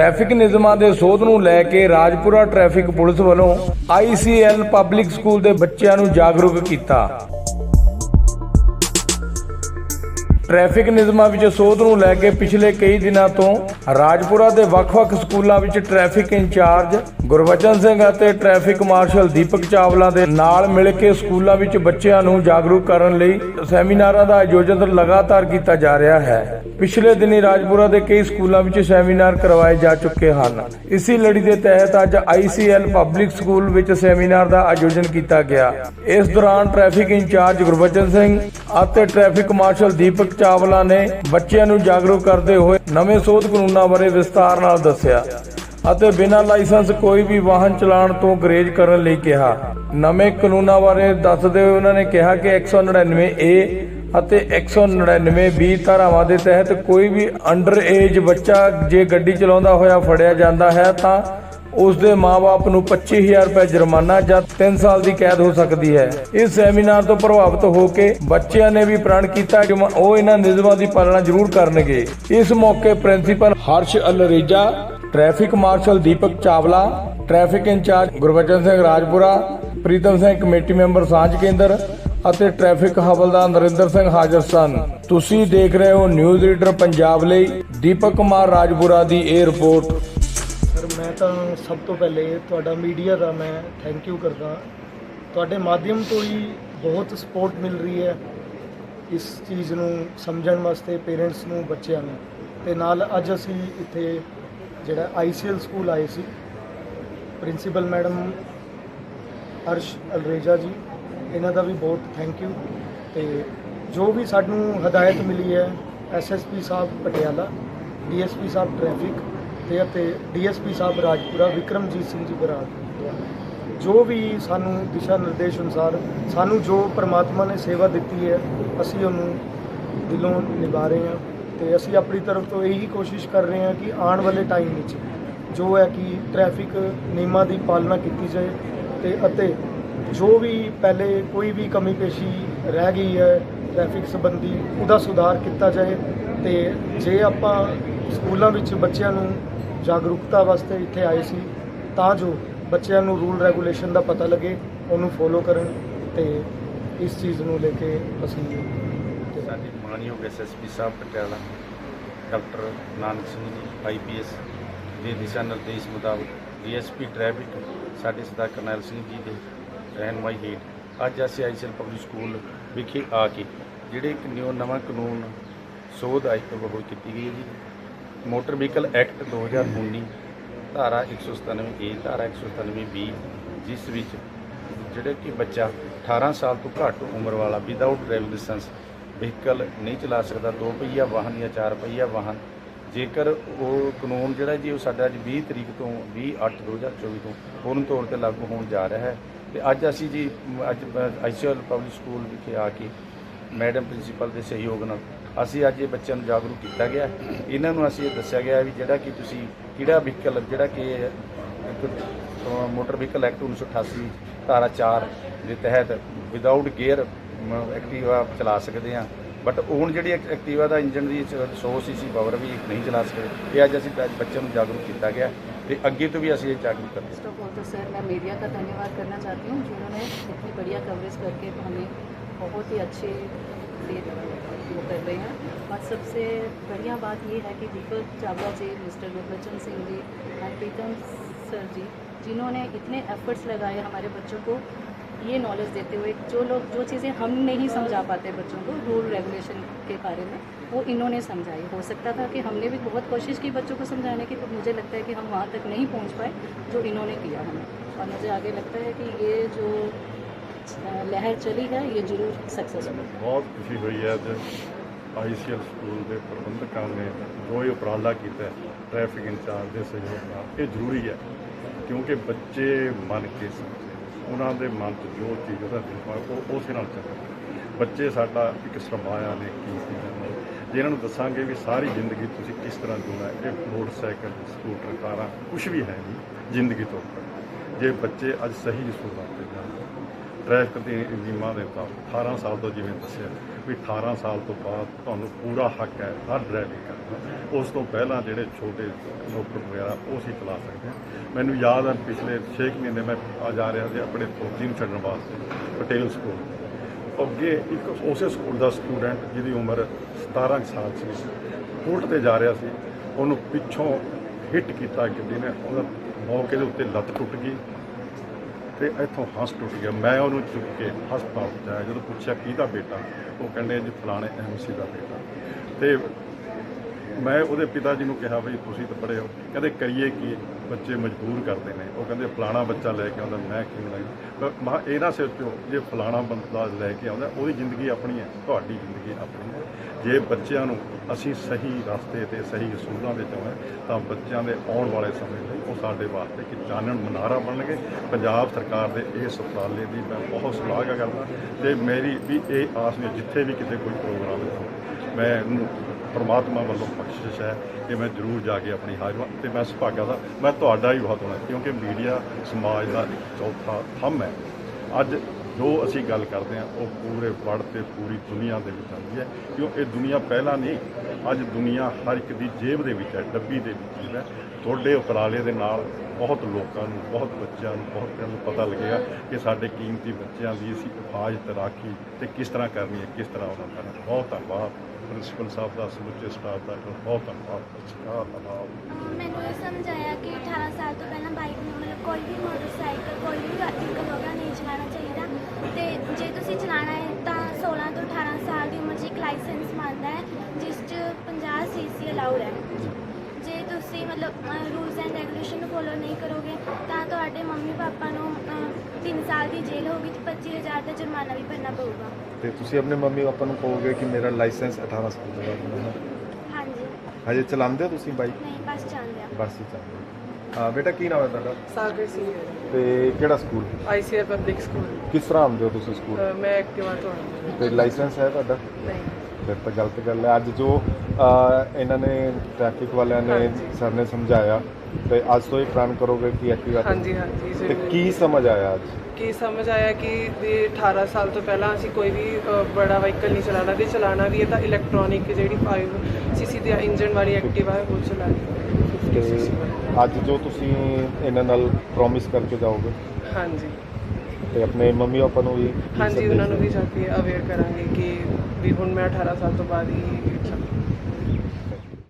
Traffic ਨਿਯਮਾਂ ਦੇ ਸੋਧ ਨੂੰ ਲੈ ਕੇ ਰਾਜਪੁਰਾ ਟ੍ਰੈਫਿਕ ਪੁਲਿਸ ਵੱਲੋਂ ICL ਪਬਲਿਕ ਸਕੂਲ ਦੇ ਬੱਚਿਆਂ ਨੂੰ ਜਾਗਰੂਕ ਕੀਤਾ। ਟ੍ਰੈਫਿਕ ਨਿਯਮਾਂ ਵਿੱਚ ਸੋਧ ਨੂੰ ਲੈ ਕੇ ਪਿਛਲੇ ਕਈ ਦਿਨਾਂ ਤੋਂ ਰਾਜਪੁਰਾ ਦੇ ਵੱਖ-ਵੱਖ ਸਕੂਲਾਂ ਵਿੱਚ ਟ੍ਰੈਫਿਕ ਇੰਚਾਰਜ ਗੁਰਵਚਨ ਸਿੰਘ ਅਤੇ ਟ੍ਰੈਫਿਕ ਮਾਰਸ਼ਲ ਦੀਪਕ ਚਾਵਲਾ ਦੇ ਨਾਲ ਮਿਲ ਕੇ ਸਕੂਲਾਂ ਵਿੱਚ ਬੱਚਿਆਂ ਨੂੰ ਜਾਗਰੂਕ ਕਰਨ ਲਈ ਸੈਮੀਨਾਰਾਂ ਦਾ ਆਯੋਜਨ ਲਗਾਤਾਰ ਕੀਤਾ ਜਾ ਰਿਹਾ ਹੈ। ਪਿਛਲੇ ਦਿਨੀ ਰਾਜਪੁਰਾ ਦੇ ਕਈ ਸਕੂਲਾਂ ਵਿੱਚ ਸੈਮੀਨਾਰ ਕਰਵਾਏ ਜਾ ਚੁੱਕੇ ਹਨ। ਇਸੇ ਲੜੀ ਦੇ ਤਹਿਤ ਅੱਜ ICL ਪਬਲਿਕ ਸਕੂਲ ਵਿੱਚ ਸੈਮੀਨਾਰ ਦਾ ਆਯੋਜਨ ਕੀਤਾ ਗਿਆ। ਇਸ ਦੌਰਾਨ ਟ੍ਰੈਫਿਕ ਇੰਚਾਰਜ ਗੁਰਬਚਨ ਸਿੰਘ ਅਤੇ ਟ੍ਰੈਫਿਕ ਮਾਰਸ਼ਲ ਦੀਪਕ ਚਾਵਲਾ ਨੇ ਬੱਚਿਆਂ ਨੂੰ ਜਾਗਰੂਕ ਕਰਦੇ ਹੋਏ ਨਵੇਂ ਸੋਧ ਕਾਨੂੰਨਾਂ ਬਾਰੇ ਵਿਸਤਾਰ ਨਾਲ ਦੱਸਿਆ ਅਤੇ ਬਿਨਾਂ ਲਾਇਸੈਂਸ ਕੋਈ ਵੀ ਵਾਹਨ ਚਲਾਉਣ ਤੋਂ ਗਰੇਜ ਕਰਨ ਲਈ ਕਿਹਾ। ਨਵੇਂ ਕਾਨੂੰਨਾਂ ਬਾਰੇ ਦੱਸਦੇ ਹੋਏ ਉਹਨਾਂ ਨੇ ਕਿਹਾ ਕਿ 199 ਏ ਅਤੇ 199 ਬੀ ਧਾਰਾਵਾਂ ਦੇ ਤਹਿਤ ਕੋਈ ਵੀ ਅੰਡਰ ਏਜ ਬੱਚਾ ਜੇ ਗੱਡੀ ਚਲਾਉਂਦਾ ਹੋਇਆ ਫੜਿਆ ਜਾਂਦਾ ਹੈ ਤਾਂ ਉਸ ਦੇ ਮਾਪੇ ਨੂੰ 25000 ਰੁਪਏ ਜੁਰਮਾਨਾ ਜਾਂ 3 ਸਾਲ ਦੀ ਕੈਦ ਹੋ ਸਕਦੀ ਹੈ। ਇਸ ਸੈਮੀਨਾਰ ਤੋਂ ਪ੍ਰਭਾਵਿਤ ਹੋ ਕੇ ਬੱਚਿਆਂ ਨੇ ਵੀ ਪ੍ਰਣ ਕੀਤਾ ਕਿ ਉਹ ਇਹਨਾਂ ਨਿਯਮਾਂ ਦੀ ਪਾਲਣਾ ਜ਼ਰੂਰ ਕਰਨਗੇ। ਇਸ ਮੌਕੇ principal Harsh Alreja, traffic marshal Deepak Chawla, traffic incharge Gurbachan Singh Rajpura, Pritam Singh committee member ਸਾਂਝ ਕੇਂਦਰ ਅਤੇ ਟ੍ਰੈਫਿਕ ਹਵਲਦਾਰ ਨਰਿੰਦਰ ਸਿੰਘ ਹਾਜ਼ਰ ਸਨ। ਤੁਸੀਂ ਦੇਖ ਰਹੇ ਹੋ ਨਿਊਜ਼ ਰੀਡਰ ਪੰਜਾਬ ਲਈ ਦੀਪਕ ਕੁਮਾਰ ਰਾਜਪੁਰਾ ਦੀ ਇਹ ਰਿਪੋਰਟ। ਮੈਂ ਤਾਂ ਸਭ ਤੋਂ ਪਹਿਲੇ ਤੁਹਾਡਾ ਮੀਡੀਆ ਦਾ ਮੈਂ ਥੈਂਕ ਯੂ ਕਰਦਾ। ਤੁਹਾਡੇ ਮਾਧਿਅਮ ਤੋਂ ਹੀ ਬਹੁਤ ਸਪੋਰਟ ਮਿਲ ਰਹੀ ਹੈ ਇਸ ਚੀਜ਼ ਨੂੰ ਸਮਝਣ ਵਾਸਤੇ ਪੇਰੈਂਟਸ ਨੂੰ, ਬੱਚਿਆਂ ਨੂੰ। ਤੇ ਨਾਲ ਅੱਜ ਅਸੀਂ ਇੱਥੇ ਜਿਹੜਾ ਆਈਸੀਐਲ ਸਕੂਲ ਆਏ ਸੀ ਪ੍ਰਿੰਸੀਪਲ ਮੈਡਮ ਅਰਸ਼ ਅਲਰੇਜਾ ਜੀ, ਇਹਨਾਂ ਦਾ ਵੀ ਬਹੁਤ ਥੈਂਕ ਯੂ ਤੇ ਜੋ ਵੀ ਸਾਨੂੰ ਹਦਾਇਤ ਮਿਲੀ ਹੈ ਐਸਐਸਪੀ ਸਾਹਿਬ ਪਟਿਆਲਾ ਡੀਐਸਪੀ ਸਾਹਿਬ ਟ੍ਰੈਫਿਕ ਤੇ ਅਤੇ ਡੀਐਸਪੀ ਸਾਹਿਬ ਰਾਜਪੁਰਾ ਵਿਕਰਮਜੀਤ ਸਿੰਘ ਜੀ ਬਰਾੜ ਜੋ ਵੀ ਸਾਨੂੰ ਦਿਸ਼ਾ ਨਿਰਦੇਸ਼ ਅਨੁਸਾਰ ਸਾਨੂੰ ਜੋ ਪ੍ਰਮਾਤਮਾ ਨੇ ਸੇਵਾ ਦਿੱਤੀ ਹੈ, ਅਸੀਂ ਉਹਨੂੰ ਦਿਲੋਂ ਨਿਭਾ ਰਹੇ ਹਾਂ ਤੇ ਅਸੀਂ ਆਪਣੀ ਤਰਫ ਤੋਂ ਇਹੀ ਕੋਸ਼ਿਸ਼ ਕਰ ਰਹੇ ਹਾਂ ਕਿ ਆਉਣ ਵਾਲੇ ਟਾਈਮ ਵਿੱਚ ਜੋ ਹੈ ਕਿ ਟ੍ਰੈਫਿਕ ਨਿਯਮਾਂ ਦੀ ਪਾਲਣਾ ਕੀਤੀ ਜਾਏ ਤੇ ਅਤੇ ਜੋ ਵੀ ਪਹਿਲੇ ਕੋਈ ਵੀ ਕਮੀ ਪੇਸ਼ੀ ਰਹਿ ਗਈ ਹੈ ਟ੍ਰੈਫਿਕ ਸੰਬੰਧੀ, ਉਹਦਾ ਸੁਧਾਰ ਕੀਤਾ ਜਾਏ ਤੇ ਜੇ ਆਪਾਂ ਸਕੂਲਾਂ ਵਿੱਚ ਬੱਚਿਆਂ ਨੂੰ ਜਾਗਰੂਕਤਾ ਵਾਸਤੇ ਇੱਥੇ ਆਏ ਸੀ ਤਾਂ ਜੋ ਬੱਚਿਆਂ ਨੂੰ ਰੂਲ ਰੈਗੂਲੇਸ਼ਨ ਦਾ ਪਤਾ ਲੱਗੇ, ਉਹਨੂੰ ਫੋਲੋ ਕਰਨ ਤੇ ਇਸ ਚੀਜ਼ ਨੂੰ ਲੈ ਕੇ ਅਸੀਂ ਤੇ ਸਾਡੇ ਮਾਨਯੋਗ ਐਸਐਸਪੀ ਸਾਹਿਬ ਪਟਿਆਲਾ, ਡਾਕਟਰ ਨਾਨਕ ਸਿੰਘ ਜੀ ਆਈਪੀਐਸ ਦੇ ਦਿਸ਼ਾ ਨਿਰਦੇਸ਼ ਮੁਤਾਬਕ ਡੀਐਸਪੀ ਟ੍ਰੈਫਿਕ ਸਾਡੇ ਸਰਦਾਰ ਕਰਨੈਲ ਸਿੰਘ ਜੀ ਦੇ ਰਹਿਨਮਾਈ ਹੇਠ ਅੱਜ ਅਸੀਂ ਆਈਸੀਐਲ ਪਬਲਿਕ ਸਕੂਲ ਵਿਖੇ ਆ ਕੇ ਜਿਹੜੇ ਇੱਕ ਨਿਊ ਨਵਾਂ ਕਾਨੂੰਨ ਸੋਧ ਆਈ ਉਹ ਕੀਤੀ ਗਈ ਹੈ ਜੀ ਮੋਟਰ ਵਹੀਕਲ ਐਕਟ 2019 ਧਾਰਾ 197 ਏ ਧਾਰਾ 197 ਬੀ ਜਿਸ ਵਿੱਚ ਜਿਹੜੇ ਕਿ ਬੱਚਾ 18 ਸਾਲ ਤੋਂ ਘੱਟ ਉਮਰ ਵਾਲਾ ਵਿਦਆਊਟ ਡਰਾਈਵਿੰਗ ਲਾਇਸੈਂਸ ਵਹੀਕਲ ਨਹੀਂ ਚਲਾ ਸਕਦਾ ਦੋ ਪਹੀਆ ਵਾਹਨ ਜਾਂ ਚਾਰ ਪਹੀਆ ਵਾਹਨ ਜੇਕਰ ਉਹ ਕਾਨੂੰਨ ਜਿਹੜਾ ਜੀ ਉਹ ਸਾਡਾ ਅੱਜ 20 ਤਰੀਕ ਤੋਂ 20 8 2024 ਤੋਂ ਪੂਰਨ ਤੌਰ ਤੇ ਲਾਗੂ ਹੋਣ ਜਾ ਰਿਹਾ ਹੈ ਤੇ ਅੱਜ ਅਸੀਂ ਜੀ ਮ, ਅੱਜ ਆਈਸੀਐਲ ਪਬਲਿਕ ਸਕੂਲ ਵਿਖੇ ਆ ਕੇ ਮੈਡਮ ਪ੍ਰਿੰਸੀਪਲ ਦੇ ਸਹਿਯੋਗ ਨਾਲ ਅਸੀਂ ਅੱਜ ਇਹ ਬੱਚਿਆਂ ਨੂੰ ਜਾਗਰੂਕ ਕੀਤਾ ਗਿਆ ਇਹਨਾਂ ਨੂੰ ਅਸੀਂ ਇਹ ਦੱਸਿਆ ਗਿਆ ਵੀ ਜਿਹੜਾ ਕਿ ਤੁਸੀਂ ਕਿਹੜਾ ਵਹੀਕਲ ਜਿਹੜਾ ਕਿ ਇੱਕ ਅ, ਮੋਟਰ ਵਹੀਕਲ ਐਕਟ 1988 ਧਾਰਾ 4 ਦੇ ਤਹਿਤ ਵਿਦਆਊਟ ਗੇਅਰ ਐਕਟਿਵਾ ਚਲਾ ਸਕਦੇ ਆ ਬਟ ਹੁਣ ਜਿਹੜੀ ਐਕ- ਐਕਟਿਵਾ ਦਾ ਇੰਜਨ ਦੀ 100 ਸੀਸੀ ਪਾਵਰ ਵੀ ਨਹੀਂ ਚਲਾ ਸਕਦੇ ਇਹ ਅੱਜ ਅਸੀਂ ਬ- ਬੱਚਿਆਂ ਨੂੰ ਜਾਗਰੂਕ ਕੀਤਾ ਗਿਆ ਤੇ ਅੱਗੇ ਤੋਂ ਵੀ ਅਸੀਂ ਇਹ ਜਾਗਰੂਕ ਕਰਾਂਗੇ फर्स्ट ऑफ ऑल तो सर मैं मीडिया का धन्यवाद करना चाहती हूँ जिन्होंने इतनी बढ़िया कवरेज करके हमें बहुत ही अच्छे से वो कर रहे हैं। और सबसे बढ़िया बात ये है कि Deepak Chawla ji, mister Gurbachan Singh ji and Pritam sir ji, जिन्होंने इतने एफर्ट्स लगाए हमारे बच्चों को ये नॉलेज देते हुए, जो लोग, जो चीज़ें हम नहीं समझा पाते बच्चों को रूल रेगुलेशन के बारे में, वो इन्होंने समझाई। हो सकता था कि हमने भी बहुत कोशिश की बच्चों को समझाने की तो मुझे लगता है कि हम वहाँ तक नहीं पहुँच पाए जो इन्होंने किया हमें। और मुझे आगे लगता है कि ये जो ਲਹਿਰ ਚਲੀ ਹੈ, ਇਹ ਜ਼ਰੂਰ ਸਕਸੈਸ ਹੋਵੇਗੀ। ਬਹੁਤ ਖੁਸ਼ੀ ਹੋਈ ਹੈ ਅੱਜ ਆਈਸੀਐਲ ਸਕੂਲ ਦੇ ਪ੍ਰਬੰਧਕਾਂ ਨੇ ਜੋ ਇਹ ਉਪਰਾਲਾ ਕੀਤਾ ਟ੍ਰੈਫਿਕ ਇੰਚਾਰਜ ਦੇ ਸਹਿਯੋਗ ਨਾਲ, ਇਹ ਜ਼ਰੂਰੀ ਹੈ, ਕਿਉਂਕਿ ਬੱਚੇ ਮੰਨ ਕੇ ਉਹਨਾਂ ਦੇ ਮਨ 'ਚ ਜੋ ਚੀਜ਼ ਉਹਦਾ ਦਿਮਾਗ ਉਹ ਉਸੇ ਨਾਲ ਚੱਲਦਾ ਬੱਚੇ ਸਾਡਾ ਇੱਕ ਸਰਮਾਇਆ ਨੇ, ਕੀ ਸੀ ਇਹਨਾਂ ਨੂੰ ਦੱਸਾਂਗੇ ਵੀ ਸਾਰੀ ਜ਼ਿੰਦਗੀ ਤੁਸੀਂ ਕਿਸ ਤਰ੍ਹਾਂ ਜੁਣਾ, ਇਹ ਮੋਟਰਸਾਈਕਲ, ਸਕੂਟਰ, ਕਾਰਾਂ ਕੁਝ ਵੀ ਹੈ ਨਹੀਂ ਜ਼ਿੰਦਗੀ ਤੋਂ ਉੱਪਰ। ਜੇ ਬੱਚੇ ਅੱਜ ਸਹੀ ਸੂਰਤ ਤੇ ਜਾਣ ਟ੍ਰੈਫਿਕ ਦੇ ਨਿਯਮਾਂ ਦੇ ਮੁਤਾਬਕ 18 ਸਾਲ ਤੋਂ ਜਿਵੇਂ ਦੱਸਿਆ ਵੀ 18 ਸਾਲ ਤੋਂ ਬਾਅਦ ਤੁਹਾਨੂੰ ਪੂਰਾ ਹੱਕ ਹੈ ਹਰ ਡਰਾਈਵਿੰਗ ਕਰਨ। ਉਸ ਤੋਂ ਪਹਿਲਾਂ ਜਿਹੜੇ ਛੋਟੇ ਨੌਕਰ ਵਗੈਰਾ, ਉਹ ਅਸੀਂ ਚਲਾ ਸਕਦੇ ਹਾਂ। ਮੈਨੂੰ ਯਾਦ ਹੈ ਪਿਛਲੇ 6 ਮਹੀਨੇ ਮੈਂ ਆ ਜਾ ਰਿਹਾ ਸੀ ਆਪਣੇ ਫੌਜੀ ਨੂੰ ਛੱਡਣ ਵਾਸਤੇ, ਪਟੇਲ ਸਕੂਲ ਅੱਗੇ ਇੱਕ ਉਸੇ ਸਕੂਲ ਦਾ ਸਟੂਡੈਂਟ ਜਿਹਦੀ ਉਮਰ 17 ਕੁ ਸਾਲ ਸੀ, ਕੋਰਟ ਤੇ ਜਾ ਰਿਹਾ ਸੀ। ਉਹਨੂੰ ਪਿੱਛੋਂ ਹਿੱਟ ਕੀਤਾ ਗੱਡੀ ਨੇ ਉਹਦਾ ਮੌਕੇ ਦੇ ਉੱਤੇ ਲੱਤ ਟੁੱਟ ਗਈ। ਤੇ ਇੱਥੋਂ ਹੱਸ ਟੁੱਟ ਗਿਆ। ਮੈਂ ਉਹਨੂੰ ਚੁੱਕ ਕੇ ਹਸਪਤਾਲ ਪਹੁੰਚਾਇਆ। ਜਦੋਂ ਪੁੱਛਿਆ, ਕਿਹਦਾ ਬੇਟਾ? ਉਹ ਕਹਿੰਦੇ, ਜੀ, ਫਲਾਣੇ ਐਮਸੀ ਦਾ ਬੇਟਾ। ਤੇ ਮੈਂ ਉਹਦੇ ਪਿਤਾ ਜੀ ਨੂੰ ਕਿਹਾ ਵੀ ਤੁਸੀਂ ਤਾਂ ਪੜ੍ਹੇ ਹੋ। ਕਹਿੰਦੇ ਕਰੀਏ ਕੀ? ਬੱਚੇ ਮਜਬੂਰ ਕਰਦੇ ਨੇ। ਉਹ ਕਹਿੰਦੇ ਫਲਾਣਾ ਬੱਚਾ ਲੈ ਕੇ ਆਉਂਦਾ, ਮੈਂ ਕਿਉਂ ਲੈ ਪਰ ਮਾ ਇਹਨਾਂ ਸਿਰ ਸੋਚੋ ਜੇ ਫਲਾਣਾ ਬੰਦਾ ਲੈ ਕੇ ਆਉਂਦਾ, ਉਹਦੀ ਜ਼ਿੰਦਗੀ ਆਪਣੀ ਹੈ, ਤੁਹਾਡੀ ਜ਼ਿੰਦਗੀ ਆਪਣੀ ਹੈ। ਜੇ ਬੱਚਿਆਂ ਨੂੰ ਅਸੀਂ ਸਹੀ ਰਸਤੇ ਤੇ, ਸਹੀ ਅਸੂਲਾਂ ਵਿੱਚ ਆਉਣਾ ਤਾਂ ਬੱਚਿਆਂ ਦੇ ਆਉਣ ਵਾਲੇ ਸਮੇਂ ਲਈ ਉਹ ਸਾਡੇ ਵਾਸਤੇ ਇੱਕ ਚਾਨਣ ਮਨਾਰਾ ਬਣਨਗੇ। ਪੰਜਾਬ ਸਰਕਾਰ ਦੇ ਇਸ ਉਪਰਾਲੇ ਦੀ ਮੈਂ ਬਹੁਤ ਸਲਾਹ ਕਰਦਾ ਤੇ ਮੇਰੀ ਵੀ ਇਹ ਆਸ ਨੇ, ਜਿੱਥੇ ਵੀ ਕਿਤੇ ਕੋਈ ਪ੍ਰੋਗਰਾਮ ਹੋਵੇ, ਮੈਂ ਪਰਮਾਤਮਾ ਵੱਲੋਂ ਬਖਸ਼ਿਸ਼ ਹੈ ਕਿ ਮੈਂ ਜ਼ਰੂਰ ਜਾ ਕੇ ਆਪਣੀ ਹਾਜ਼ਰ ਤੇ ਮੈਂ ਸੁਭਾਗਾ ਦਾ, ਮੈਂ ਤੁਹਾਡਾ ਹੀ ਬਹੁਤ ਹੋਣਾ ਕਿਉਂਕਿ ਮੀਡੀਆ ਸਮਾਜ ਦਾ ਇੱਕ ਚੌਥਾ ਥੰਮ ਹੈ। ਅੱਜ ਜੋ ਅਸੀਂ ਗੱਲ ਕਰਦੇ ਹਾਂ, ਉਹ ਪੂਰੇ ਵਰਲਡ ਤੇ ਪੂਰੀ ਦੁਨੀਆ ਦੇ ਵਿੱਚ ਆਉਂਦੀ ਹੈ, ਕਿਉਂ ਇਹ ਦੁਨੀਆ ਪਹਿਲਾਂ ਨਹੀਂ, ਅੱਜ ਦੁਨੀਆ ਹਰ ਇੱਕ ਦੀ ਜੇਬ ਦੇ ਵਿੱਚ ਹੈ, ਡੱਬੀ ਦੇ ਵਿੱਚ ਹੈ। ਤੁਹਾਡੇ ਉਪਰਾਲੇ ਦੇ ਨਾਲ ਬਹੁਤ ਲੋਕਾਂ ਨੂੰ, ਬਹੁਤ ਬੱਚਿਆਂ ਨੂੰ, ਬਹੁਤ ਪਿੰਡ ਨੂੰ ਪਤਾ ਲੱਗੇਗਾ ਕਿ ਸਾਡੇ ਕੀਮਤੀ ਬੱਚਿਆਂ ਦੀ ਅਸੀਂ ਹਿਫਾਜ਼ਤ ਰਾਖੀ ਤੇ ਕਿਸ ਤਰ੍ਹਾਂ ਕਰਨੀ ਹੈ, ਕਿਸ ਤਰ੍ਹਾਂ ਉਹਨਾਂ ਕਰਨਾ। ਬਹੁਤ ਧੰਨਵਾਦ। ਪ੍ਰਿੰਸੀਪਲ ਸਾਹਿਬ ਦਾ ਸਮੁੱਚੇ ਸਟਾਫ ਦਾ ਬਹੁਤ ਧੰਨਵਾਦ ਸਤਿ ਸ਼੍ਰੀ ਮੈਨੂੰ ਇਹ ਸਮਝ ਆਇਆ ਕਿ 18 ਸਾਲ ਤੋਂ ਪਹਿਲਾਂ ਬਾਈਕ ਨੂੰ ਮਤਲਬ ਕੋਈ ਵੀ ਮੋਟਰਸਾਈਕਲ, ਕੋਈ ਵੀ ਵਹੀਕਲ ਵਗੈਰਾ ਨਹੀਂ ਚਲਾਉਣਾ ਚਾਹੀਦਾ। ਤੇ ਜੇ ਤੁਸੀਂ ਚਲਾਉਣਾ ਹੈ ਤਾਂ 16 ਤੋਂ 18 ਸਾਲ ਦੀ ਉਮਰ 'ਚ ਇੱਕ ਲਾਇਸੈਂਸ ਮੰਗਦਾ ਹੈ, ਜਿਸ 'ਚ 50 ਸੀਸੀ ਅਲਾਉਡ ਹੈ। ਜੇ ਤੁਸੀਂ ਮਤਲਬ ਰੂਲਸ ਐਂਡ ਰੈਗੂਲੇਸ਼ਨ ਨੂੰ ਫੋਲੋ ਨਹੀਂ ਕਰੋਗੇ, ਤਾਂ ਤੁਹਾਡੇ ਮੰਮੀ ਪਾਪਾ ਨੂੰ 3 ਸਾਲ ਦੀ ਜੇਲ੍ਹ ਹੋਗੀ ਤੇ 25000 ਦਾ ਜੁਰਮਾਨਾ ਵੀ ਭਰਨਾ ਪਊਗਾ। ਤੇ ਤੁਸੀਂ ਆਪਣੇ ਮੰਮੀ ਪਾਪਾ ਨੂੰ ਕਹੋਗੇ ਕਿ ਮੇਰਾ ਲਾਇਸੈਂਸ 18 ਸਾਲ ਦਾ ਹੈ ਹਾਂਜੀ। ਹਜੇ ਚਲਾਉਂਦੇ ਹੋ ਤੁਸੀਂ ਬਾਈਕ? ਨਹੀਂ ਬਸ ਚਾਹੁੰਦੇ ਆ। ਬੱਸ ਹੀ ਚੱਲਦੇ ਹਾਂ। ਬੇਟਾ ਕੀ ਨਾਮ ਹੈ ਤੁਹਾਡਾ? ਸਾਗਰ ਸਿੰਘ ਤੇ ਕਿਹੜਾ ਸਕੂਲ? ਆਈਸੀਆਰ ਪਬਲਿਕ ਸਕੂਲ ਕਿਸ ਤਰ੍ਹਾਂ ਆਉਂਦੇ ਹੋ ਤੁਸੀਂ ਸਕੂਲ? ਮੈਂ ਐਕਟਿਵਾ ਤੋਂ ਆਉਂਦੀ ਹਾਂ। ਤੇ ਲਾਇਸੈਂਸ ਹੈ ਤੁਹਾਡਾ? ਨਹੀਂ। ਫਿਰ ਤਾਂ ਗਲਤ ਗੱਲ ਹੈ। ਅੱਜ ਜੋ ਇਹਨਾਂ ਨੇ ਟ੍ਰੈਫਿਕ ਵਾਲਿਆਂ ਨੇ। ਸਰ ਨੇ ਸਮਝਾਇਆ ਤੇ ਅੱਜ ਤੋਂ ਇਹ ਪ੍ਰਣ ਕਰੋਗੇ ਕਿ ਐਕਟਿਵਾ ਹਾਂਜੀ ਹਾਂਜੀ ਤੇ ਜ਼ਰੂਰ। ਕੀ ਸਮਝ ਆਇਆ ਅੱਜ? ਕੀ ਸਮਝ ਆਇਆ ਕਿ ਵੀ 18 ਸਾਲ ਤੋਂ ਪਹਿਲਾਂ ਅਸੀਂ ਕੋਈ ਵੀ ਅ, ਬੜਾ ਵਹੀਕਲ ਨਹੀਂ ਚਲਾਉਣਾ ਤੇ ਚਲਾਉਣਾ ਵੀ ਹੈ ਤਾਂ ਇਲੈਕਟ੍ਰੋਨਿਕ ਜਿਹੜੀ 5 ਸੀਸੀ ਦੀ ਇੰਜਨ ਵਾਲੀ ਐਕਟਿਵਾ ਹੈ ਉਹ ਚਲਾਉਣੀ ਤੇ 50 cc ਵਾਲੀ। ਅੱਜ ਜੋ ਤੁਸੀਂ ਇਹਨਾਂ ਨਾਲ ਪ੍ਰੋਮਿਸ ਕਰਕੇ ਜਾਓਗੇ? ਹਾਂਜੀ। ਤੇ ਆਪਣੇ ਮੰਮੀ ਪਾਪਾ ਨੂੰ ਵੀ ਹਾਂਜੀ ਉਹਨਾਂ ਨੂੰ ਵੀ? ਜਾ ਕੇ ਅਵੇਅਰ ਕਰਾਂਗੇ ਕਿ ਵੀ ਹੁਣ ਮੈਂ 18 ਸਾਲ ਤੋਂ ਬਾਅਦ ਹੀ